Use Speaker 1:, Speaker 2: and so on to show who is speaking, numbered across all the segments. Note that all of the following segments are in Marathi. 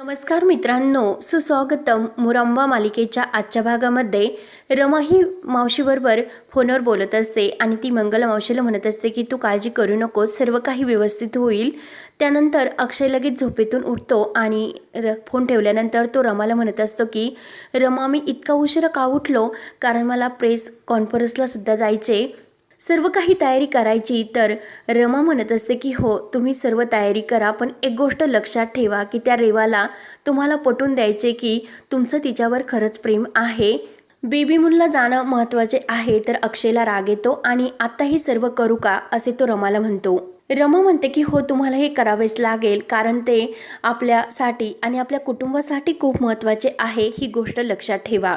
Speaker 1: नमस्कार मित्रांनो सुस्वागतम मुरंबा मालिकेच्या आजच्या भागामध्ये रमा ही मावशीबरोबर फोनवर बोलत असते आणि ती मंगल मावशीला म्हणत असते की तू काळजी करू नकोस सर्व काही व्यवस्थित होईल. त्यानंतर अक्षय लगेच झोपेतून उठतो आणि र फोन ठेवल्यानंतर तो रमाला म्हणत असतो की रमा मी इतका उशिरा का उठलो? कारण मला प्रेस कॉन्फरन्सला सुद्धा जायचे. सर्व काही तयारी करायची तर रमा म्हणत असते की हो तुम्ही सर्व तयारी करा पण एक गोष्ट लक्षात ठेवा की त्या रेवाला तुम्हाला पटवून द्यायचे की तुमचं तिच्यावर खरंच प्रेम आहे. बेबी मूनला जाणं महत्त्वाचे आहे तर अक्षयला राग येतो आणि आता हे सर्व करू का? असे तो रमाला म्हणतो. रमा म्हणते की हो तुम्हाला हे करावेच लागेल कारण ते आपल्यासाठी आणि आपल्या कुटुंबासाठी खूप महत्त्वाचे आहे ही गोष्ट लक्षात ठेवा.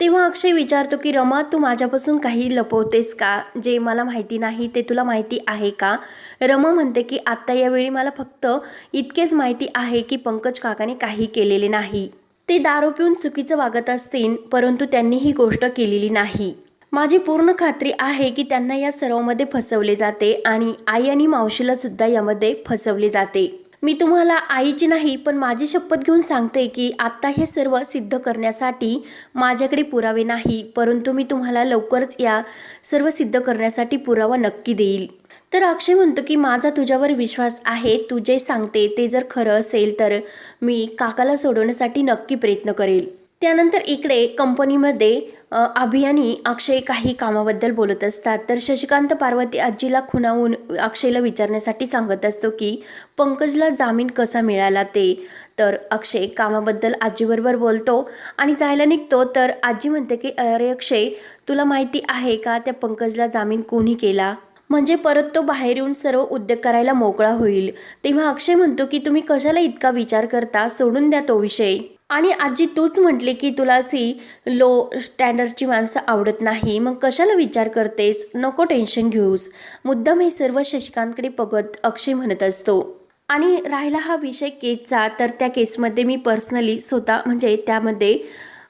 Speaker 1: तेव्हा अक्षय विचारतो की रमा तू माझ्यापासून काही लपवतेस का? जे मला माहिती नाही ते तुला माहिती आहे का? रमा म्हणते की आत्ता यावेळी मला फक्त इतकेच माहिती आहे की पंकज काकाने काही केलेले नाही. ते दारू पिऊन चुकीचं वागत असतील परंतु त्यांनी ही गोष्ट केलेली नाही. माझी पूर्ण खात्री आहे की त्यांना या सर्वामध्ये फसवले जाते आणि आई आणि मावशीला सुद्धा यामध्ये फसवले जाते. मी तुम्हाला आईची नाही पण माझी शपथ घेऊन सांगते की आत्ता हे सर्व सिद्ध करण्यासाठी माझ्याकडे पुरावे नाही परंतु मी तुम्हाला लवकरच या सर्व सिद्ध करण्यासाठी पुरावा नक्की देईल. तर अक्षय म्हणतो की माझा तुझ्यावर विश्वास आहे तू जे सांगते ते जर खरं असेल तर मी काकाला सोडवण्यासाठी नक्की प्रयत्न करेल. त्यानंतर इकडे कंपनीमध्ये अभियानी अक्षय काही कामाबद्दल बोलत असतात. तर शशिकांत पार्वती आजीला खुणावून अक्षयला विचारण्यासाठी सांगत असतो की पंकजला जामीन कसा मिळाला ते? तर अक्षय कामाबद्दल आजीबरोबर बोलतो आणि जायला निघतो. तर आजी म्हणते की अरे अक्षय तुला माहिती आहे का त्या पंकजला जामीन कोणी केला? म्हणजे परत तो बाहेर येऊन सर्व उद्योग करायला मोकळा होईल. तेव्हा अक्षय म्हणतो की तुम्ही कशाला इतका विचार करता? सोडून द्या तो विषय. आणि आजी तूच म्हटली की तुला अशी लो स्टँडर्डची माणसं आवडत नाही. मग कशाला विचार करतेस? नको टेन्शन घेऊस. मुद्दाम हे सर्व शशिकांतकडे बघत अक्षय म्हणत असतो. आणि राहिला हा विषय केसचा तर त्या केसमध्ये मी पर्सनली स्वतः म्हणजे त्यामध्ये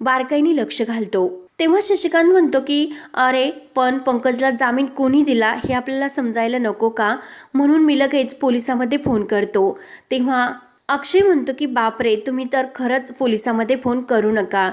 Speaker 1: बारकाईने लक्ष घालतो. तेव्हा शशिकांत म्हणतो की अरे पण पंकजला जामीन कोणी दिला? हे आपल्याला समजायला नको का? म्हणून मी लगेच पोलिसामध्ये फोन करतो. तेव्हा अक्षय म्हणतो की बापरे तुम्ही तर खरंच पोलिसामध्ये फोन करू नका.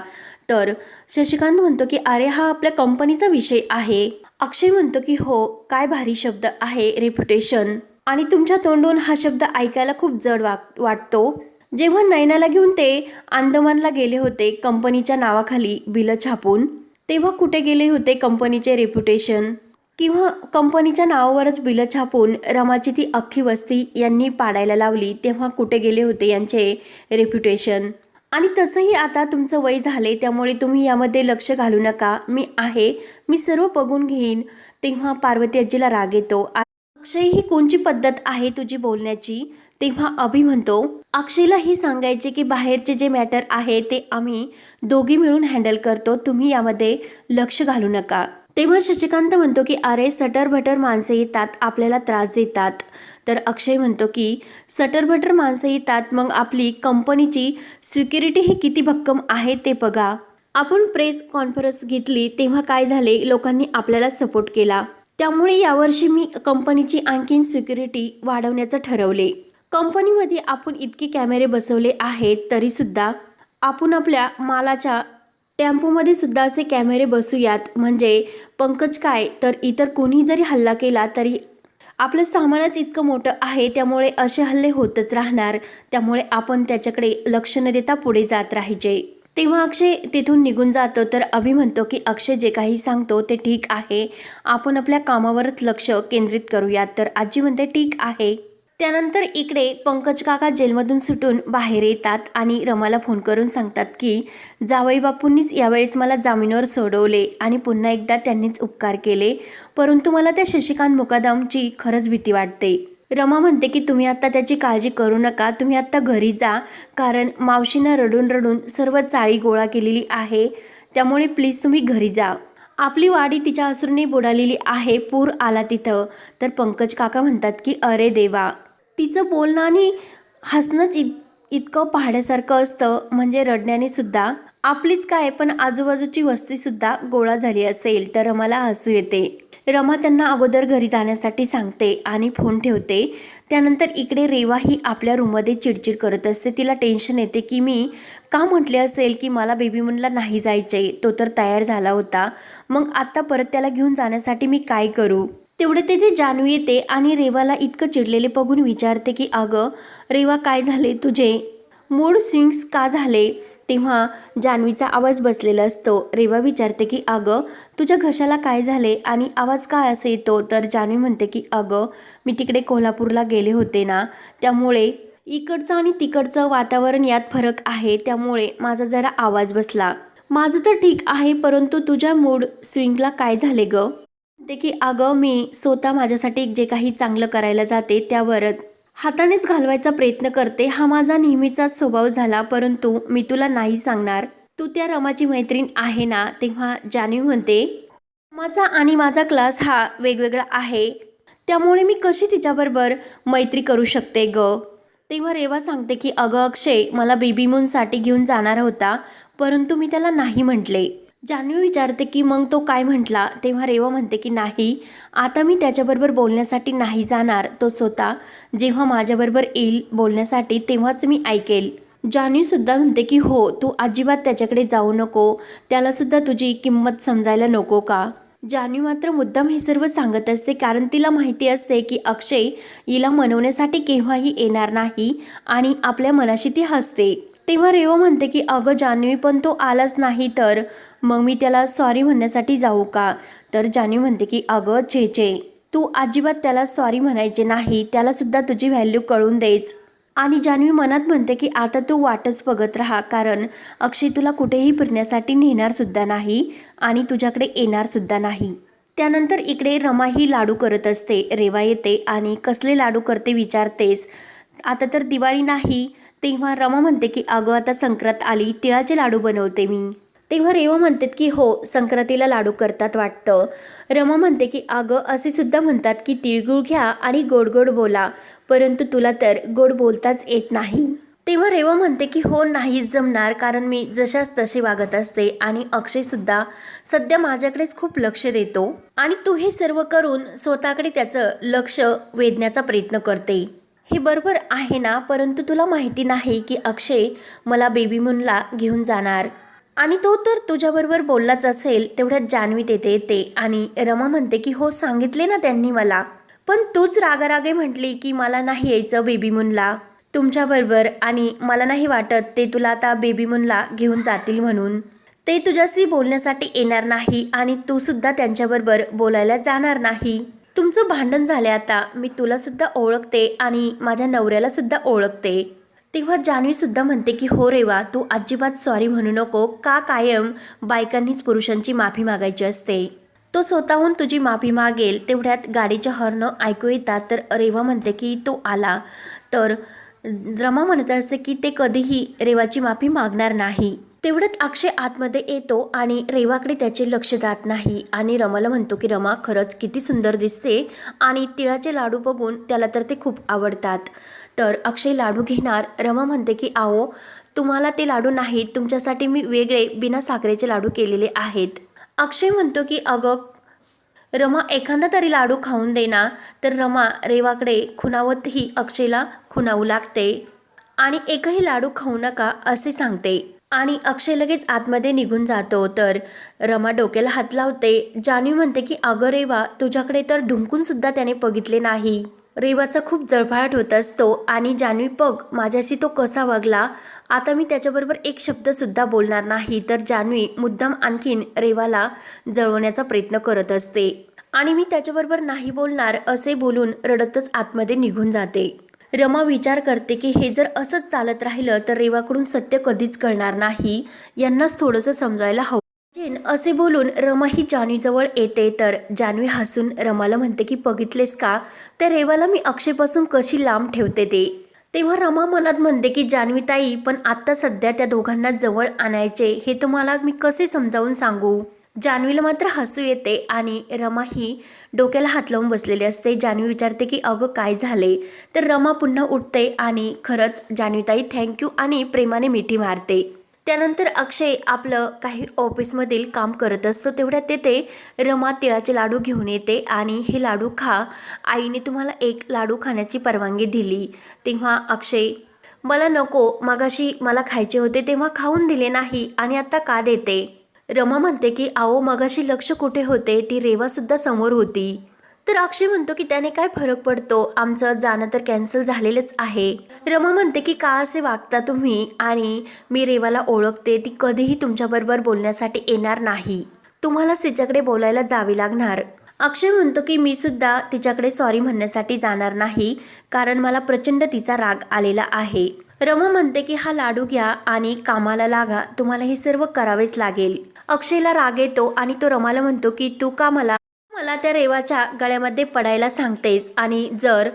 Speaker 1: तर शशिकांत म्हणतो की अरे हा आपल्या कंपनीचा विषय आहे. अक्षय म्हणतो की हो काय भारी शब्द आहे रेप्युटेशन. आणि तुमच्या तोंडून हा शब्द ऐकायला खूप जड वा वाटतो. जेव्हा नयनाला घेऊन ते अंदमानला गेले होते कंपनीच्या नावाखाली बिलं छापून तेव्हा कुठे गेले होते कंपनीचे रेप्युटेशन? किंवा कंपनीच्या नावावरच बिलं छापून रमाची ती अख्खी वस्ती यांनी पाडायला लावली तेव्हा कुठे गेले होते यांचे रेप्युटेशन आणि तसंही आता तुमचं वय झाले त्यामुळे तुम्ही यामध्ये लक्ष घालू नका. मी आहे मी सर्व बघून घेईन. तेव्हा पार्वती आजीला राग येतो. अक्षय ही कोणची पद्धत आहे तुझी बोलण्याची? तेव्हा अभि म्हणतो अक्षयला ही सांगायचे की बाहेरचे जे मॅटर आहे ते आम्ही दोघी मिळून हँडल करतो तुम्ही यामध्ये लक्ष घालू नका. तेव्हा शशिकांत म्हणतो की अरे सटर भटर माणसं येतात आपल्याला त्रास देतात. तर अक्षय म्हणतो की सटरभटर माणसं येतात मग आपली कंपनीची सिक्युरिटी ही किती भक्कम आहे ते बघा. आपण प्रेस कॉन्फरन्स घेतली तेव्हा काय झाले? लोकांनी आपल्याला सपोर्ट केला. त्यामुळे यावर्षी मी कंपनीची आणखीन सिक्युरिटी वाढवण्याचं ठरवले. कंपनीमध्ये आपण इतके कॅमेरे बसवले आहेत तरीसुद्धा आपण आपल्या मालाच्या टेम्पोमध्ये सुद्धा असे कॅमेरे बसूयात. म्हणजे पंकज काय? तर इतर कोणी जरी हल्ला केला तरी आपलं सामानच इतकं मोठं आहे त्यामुळे असे हल्ले होतच राहणार. त्यामुळे आपण त्याच्याकडे लक्ष न देता पुढे जात राहायचे. तेव्हा अक्षय तिथून निघून जातो तर अभि म्हणतो की अक्षय जे काही सांगतो ते ठीक आहे. आपण आपल्या कामावरच लक्ष केंद्रित करूयात. तर आजी म्हणते ठीक आहे. त्यानंतर इकडे पंकज काका जेलमधून सुटून बाहेर येतात आणि रमाला फोन करून सांगतात की जावई बापूंनीच यावेळेस मला जामिनावर सोडवले आणि पुन्हा एकदा त्यांनीच उपकार केले. परंतु मला त्या शशिकांत मुकादमची खरंच भीती वाटते रमा म्हणते की तुम्ही आत्ता त्याची काळजी करू नका. तुम्ही आत्ता घरी जा. कारण मावशीनं रडून रडून सर्व चाळी गोळा केलेली आहे. त्यामुळे प्लीज तुम्ही घरी जा. आपली वाडी तिच्या असूरने बुडालेली आहे. पूर आला तिथं तर पंकज काका म्हणतात की अरे देवा! तिचं बोलणं आणि हसणंच इत इतकं पाहण्यासारखं असतं. म्हणजे रडण्याने सुद्धा. आपलीच काय पण आजूबाजूची वस्तीसुद्धा गोळा झाली असेल तर मला हसू येते. रमा त्यांना अगोदर घरी जाण्यासाठी सांगते आणि फोन ठेवते. त्यानंतर इकडे रेवा ही आपल्या रूममध्ये चिडचिड करत असते. तिला टेन्शन येते की मी का म्हटले असेल की मला बेबी मुनला नाही जायचे तो तर तयार झाला होता. मग आत्ता परत त्याला घेऊन जाण्यासाठी मी काय करू? तेवढे जे जानवी येते आणि रेवाला इतकं चिडलेले बघून विचारते की अगं रेवा काय झाले? तुझे मूड स्विंग्स का झाले? तेव्हा जान्हवीचा आवाज बसलेला असतो. रेवा विचारते की अगं तुझ्या घशाला काय झाले आणि आवाज काय असे येतो? तर जान्हवी म्हणते की अगं मी तिकडे कोल्हापूरला गेले होते ना त्यामुळे इकडचं आणि तिकडचं वातावरण यात फरक आहे त्यामुळे माझा जरा आवाज बसला. माझं तर ठीक आहे परंतु तुझ्या मूड स्विंगला काय झाले गं? देखी की अगं मी स्वतः माझ्यासाठी जे काही चांगलं करायला जाते त्यावर हातानेच घालवायचा प्रयत्न करते. हा माझा नेहमीचा स्वभाव झाला परंतु मी तुला नाही सांगणार. तू त्या रमाची मैत्रीण आहे ना? तेव्हा जान्हवी म्हणते माझा आणि माझा क्लास हा वेगवेगळा आहे. त्यामुळे मी कशी तिच्याबरोबर मैत्री करू शकते ग? तेव्हा रेवा सांगते की अगं अक्षय मला बेबी मूनसाठी घेऊन जाणार होता परंतु मी त्याला नाही म्हटले. जान्हवी विचारते की मग तो काय म्हटला? तेव्हा रेवा म्हणते की नाही आता मी त्याच्याबरोबर बोलण्यासाठी नाही जाणार. तो स्वतः जेव्हा माझ्याबरोबर येईल बोलण्यासाठी तेव्हाच मी ऐकेल. जान्हवी सुद्धा म्हणते की हो तू अजिबात त्याच्याकडे जाऊ नको. त्याला सुद्धा तुझी किंमत समजायला नको का? जान्हवी मात्र मुद्दाम हे सर्व सांगत असते कारण तिला माहिती असते की अक्षय हिला मनवण्यासाठी केव्हाही येणार नाही आणि आपल्या मनाशी ती हसते. तेव्हा रेवा म्हणते की अगं जान्हवी पण तो आलाच नाही तर. मग मी त्याला सॉरी म्हणण्यासाठी जाऊ का? तर जान्हवी म्हणते की अगं चे चे तू अजिबात त्याला सॉरी म्हणायचे नाही. त्यालासुद्धा तुझी व्हॅल्यू कळून देच आणि जान्हवी मनात म्हणते की आता तू वाटच बघत राहा. कारण अक्षय तुला कुठेही फिरण्यासाठी नेणारसुद्धा नाही आणि तुझ्याकडे येणारसुद्धा नाही. त्यानंतर इकडे रमा ही लाडू करत असते. रेवा येते आणि कसले लाडू करते विचारतेस आता तर दिवाळी नाही. तेव्हा रमा म्हणते की अगं आता संक्रांत आली तिळाचे लाडू बनवते मी. तेव्हा रेवा म्हणतात की हो संक्रांतीला लाडू करतात वाटतं. रमा म्हणते की अगं असे सुद्धा म्हणतात की तिळगुळ घ्या आणि गोड गोड बोला परंतु तुला तर गोड बोलताच येत नाही. तेव्हा रेवा म्हणते की हो नाही जमणार कारण मी जशाच तशी वागत असते आणि अक्षयसुद्धा सध्या माझ्याकडेच खूप लक्ष देतो आणि तू हे सर्व करून स्वतःकडे त्याचं लक्ष वेधण्याचा प्रयत्न करते. हे बरोबर आहे ना? परंतु तुला माहिती नाही की अक्षय मला बेबी मूनला घेऊन जाणार. आणि तो तर तुझ्याबरोबर बोललाच असेल तेवढ्यात जान्हवी तेथे येते आणि रमा म्हणते की हो सांगितले ना त्यांनी मला. पण तूच रागारागे म्हटली की मला नाही यायचं बेबी मूनला तुमच्याबरोबर आणि मला नाही वाटत ते तुला आता बेबी मूनला घेऊन जातील म्हणून. ते तुझ्याशी बोलण्यासाठी येणार नाही आणि तू सुद्धा त्यांच्याबरोबर बोलायला जाणार नाही. तुमचं भांडण झाले आता. मी तुलासुद्धा ओळखते आणि माझ्या नवऱ्यालासुद्धा ओळखते. तेव्हा जान्हवीसुद्धा म्हणते की हो रेवा तू अजिबात सॉरी म्हणू नको. का कायम बायकांनीच पुरुषांची माफी मागायची असते? तो स्वतःहून तुझी माफी मागेल. तेवढ्यात गाडीचे हॉर्न ऐकू येतात. तर रेवा म्हणते की तो आला. तर रमा म्हणत असते की ते कधीही रेवाची माफी मागणार नाही. तेवढ्यात अक्षय आतमध्ये येतो आणि रेवाकडे त्याचे लक्ष जात नाही. आणि रमाला म्हणतो की रमा खरंच किती सुंदर दिसते आणि तिळाचे लाडू बघून त्याला तर ते खूप आवडतात. तर अक्षय लाडू घेणार. रमा म्हणते की आओ तुम्हाला ते लाडू नाहीत. तुमच्यासाठी मी वेगळे बिना साखरेचे लाडू केलेले आहेत. अक्षय म्हणतो की अगं रमा एखादा तरी लाडू खाऊन देना तर रमा रेवाकडे खुनावतही अक्षयला खुनावू लागते आणि एकही लाडू खाऊ नका असे सांगते. आणि अक्षय लगेच आतमध्ये निघून जातो. तर रमा डोक्याला हात लावते. जान्हवी म्हणते की अगं रेवा तुझ्याकडे तर ढुंकूनसुद्धा त्याने बघितले नाही. रेवाचा खूप जळफाट होत असतो आणि जान्हवी पग माझ्याशी तो कसा वागला? आता मी त्याच्याबरोबर एक शब्दसुद्धा बोलणार नाही. तर जान्हवी मुद्दाम आणखीन रेवाला जळवण्याचा प्रयत्न करत असते. आणि मी त्याच्याबरोबर नाही बोलणार असे बोलून रडतच आतमध्ये निघून जाते. रमा विचार करते की हे जर असंच चालत राहिलं तर रेवाकडून सत्य कधीच कळणार नाही. यांनाच थोडंसं समजायला हवं. जेन असे बोलून रमा ही जानवीजवळ येते तर जानवी हसून रमाला म्हणते की बघितलेस का? त्या रेवाला मी अक्षयपासून कशी लांब ठेवते ते? तेव्हा रमा मनात म्हणते की जानवी ताई पण आत्ता सध्या त्या दोघांना जवळ आणायचे हे तुम्हाला मी कसे समजावून सांगू? जान्हवीला मात्र हसू येते आणि रमा ही डोक्याला हात लावून बसलेली असते. जान्हवी विचारते की अगं काय झाले? तर रमा पुन्हा उठते आणि खरंच जान्हवीताई थँक्यू आणि प्रेमाने मिठी मारते. त्यानंतर अक्षय आपलं काही ऑफिसमधील काम करत असतो. तेवढ्यात तेथे रमा तिळाचे लाडू घेऊन येते आणि हे लाडू खा. आईने तुम्हाला एक लाडू खाण्याची परवानगी दिली. तेव्हा अक्षय मला नको मगाशी मला खायचे होते तेव्हा खाऊन दिले नाही आणि आता का देते? रमा म्हणते की आओ मगाशी लक्ष कुठे होते? ती रेवासुद्धा समोर होती. तर अक्षय म्हणतो की त्याने काय फरक पडतो? आमचं जाणं तर कॅन्सल झालेलंच आहे. रमा म्हणते की का असे वागता तुम्ही? आणि मी रेवाला ओळखते ती कधीही तुमच्याबरोबर बोलण्यासाठी येणार नाही. तुम्हालाच तिच्याकडे बोलायला जावे लागणार. अक्षय म्हणतो की मी सुद्धा तिच्याकडे सॉरी म्हणण्यासाठी जाणार नाही कारण मला प्रचंड तिचा राग आलेला आहे. रमा म्हणते की हा लाडू घ्या आणि कामाला लागा तुम्हाला हे सर्व करावेच लागेल. अक्षयला राग येतो आणि तो रमाला म्हणतो की तू का मला मला त्या रेवाच्या गळ्यामध्ये पडायला सांगतेस? आणि जर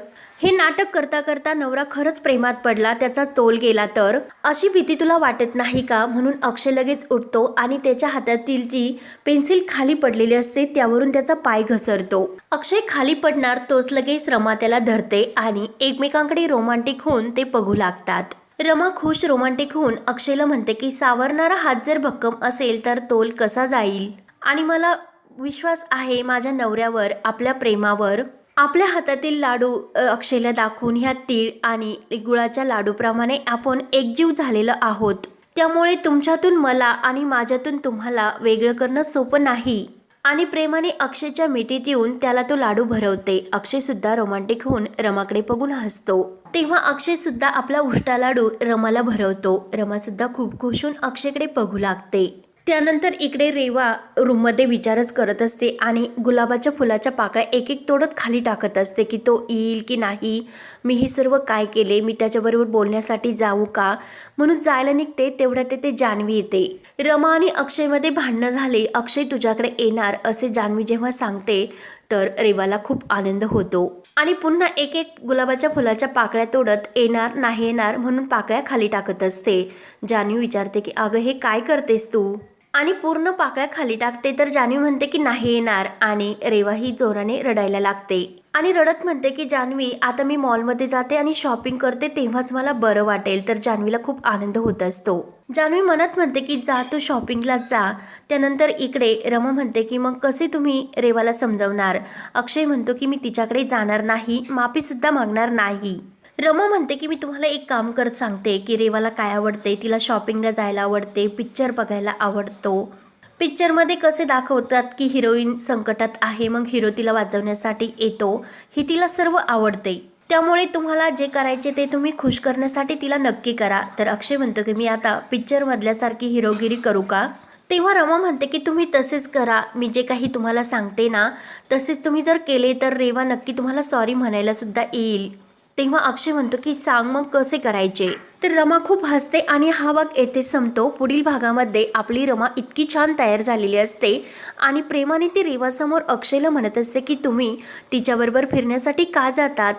Speaker 1: हे नाटक करता करता नवरा खरंच प्रेमात पडला त्याचा तोल गेला तर? अशी भीती तुला वाटत नाही का? म्हणून अक्षय लगेच उठतो आणि त्याच्या हातातील जी पेन्सिल खाली पडलेली असते त्यावरून त्याचा पाय घसरतो. अक्षय खाली पडणार तोच लगेच रमा त्याला धरते आणि एकमेकांकडे रोमांटिक होऊन ते बघू लागतात. रमा खुश रोमांटिक होऊन अक्षयला म्हणते की सावरणारा हात जर भक्कम असेल तर तोल कसा जाईल? आणि मला विश्वास आहे माझ्या नवऱ्यावर आपल्या प्रेमावर. आपल्या हातातील लाडू अक्षयला दाखवून ह्या तीळ आणि गुळाच्या लाडूप्रमाणे आपण एकजीव झालेलं आहोत. त्यामुळे तुमच्यातून मला आणि माझ्यातून तुम्हाला वेगळं करणं सोपं नाही. आणि प्रेमाने अक्षयच्या मिठीत येऊन त्याला तो लाडू भरवते. अक्षय सुद्धा रोमांटिक होऊन रमाकडे बघून हसतो. तेव्हा अक्षय सुद्धा आपला उष्टा लाडू रमाला भरवतो. रमा सुद्धा खूप खुश होऊन अक्षयकडे बघू लागते. त्यानंतर इकडे रेवा रूममध्ये विचारच करत असते आणि गुलाबाच्या फुलाच्या पाकळ्या एक एक तोडत खाली टाकत असते की तो येईल की नाही मी हे सर्व काय केले मी त्याच्याबरोबर बोलण्यासाठी जाऊ का? म्हणून जायला निघते तेवढ्या ते जान्हवी येते. रमा आणि अक्षयमध्ये भांडणं झाले. अक्षय तुझ्याकडे येणार असे जान्हवी जेव्हा सांगते तर रेवाला खूप आनंद होतो. आणि पुन्हा एक एक गुलाबाच्या फुलाच्या पाकळ्या तोडत येणार नाही येणार म्हणून पाकळ्या खाली टाकत असते. जान्हवी विचारते की अगं हे काय करतेस तू? आणि पूर्ण पाकळ्या खाली टाकते तर जान्हवी म्हणते की नाही येणार आणि रेवा ही जोराने रडायला लागते. आणि रडत म्हणते की जान्हवी आता मी मॉलमध्ये जाते आणि शॉपिंग करते तेव्हाच मला बरं वाटेल. तर जान्हवीला खूप आनंद होत असतो. जान्हवी मनात म्हणते की जा तू शॉपिंगला जा. त्यानंतर इकडे रमा म्हणते की मग कसे तुम्ही रेवाला समजवणार? अक्षय म्हणतो की मी तिच्याकडे जाणार नाही माफीसुद्धा मागणार नाही. रमा म्हणते की मी तुम्हाला एक काम करत सांगते की रेवाला काय आवडते तिला शॉपिंगला जायला आवडते पिक्चर बघायला आवडतो. पिक्चरमध्ये कसे दाखवतात की हिरोईन संकटात आहे मग हिरो तिला वाचवण्यासाठी येतो हे तिला सर्व आवडते. त्यामुळे तुम्हाला जे करायचे ते तुम्ही खुश करण्यासाठी तिला नक्की करा. तर अक्षय म्हणतो की मी आता पिक्चरमधल्यासारखी हिरोगिरी करू का? तेव्हा रमा म्हणते की तुम्ही तसेच करा. मी जे काही तुम्हाला सांगते ना तसेच तुम्ही जर केले तर रेवा नक्की तुम्हाला सॉरी म्हणायला सुद्धा येईल. तेव्हा अक्षय म्हणतो की सांग मग कसे करायचे? तर रमा खूप हसते आणि हा भाग येथे संपतो. पुढील भागामध्ये आपली रमा इतकी छान तयार झालेली असते आणि प्रेमाने ती रेवासमोर अक्षयला म्हणत असते की तुम्ही तिच्याबरोबर फिरण्यासाठी का जातात?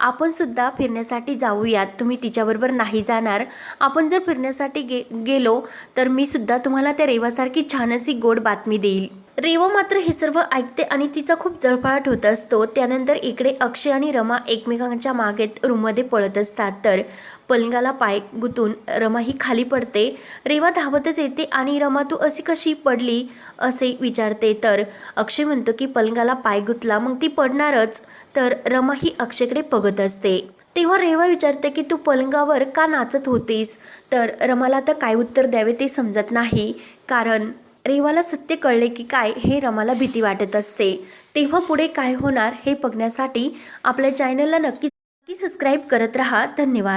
Speaker 1: आपण सुद्धा फिरण्यासाठी जाऊयात. तुम्ही तिच्याबरोबर नाही जाणार. आपण जर फिरण्यासाठी गे गेलो तर मी सुद्धा तुम्हाला त्या रेवासारखी छान अशी गोड बातमी देईल. रेवा मात्र हे सर्व ऐकते आणि तिचा खूप जळफाट होत असतो. त्यानंतर इकडे अक्षय आणि रमा एकमेकांच्या मागेत रूममध्ये पळत असतात. तर पलंगाला पाय गुतून रमा ही खाली पडते. रेवा धावतच येते आणि रमा तू अशी कशी पडली? असे विचारते. तर अक्षय म्हणतो की पलंगाला पाय गुतला मग ती पडणारच. तर रमा ही अक्षयकडे बघत असते. तेव्हा रेवा विचारते की तू पलंगावर का नाचत होतीस? तर रमाला तर काय उत्तर द्यावे ते समजत नाही. कारण रेवाला सत्य कळले की काय हे रमाला भीती वाटत असते. तेव्हा पुढे काय होणार हे बघण्यासाठी आपल्या चॅनलला नक्की नक्की सबस्क्राईब करत रहा. धन्यवाद.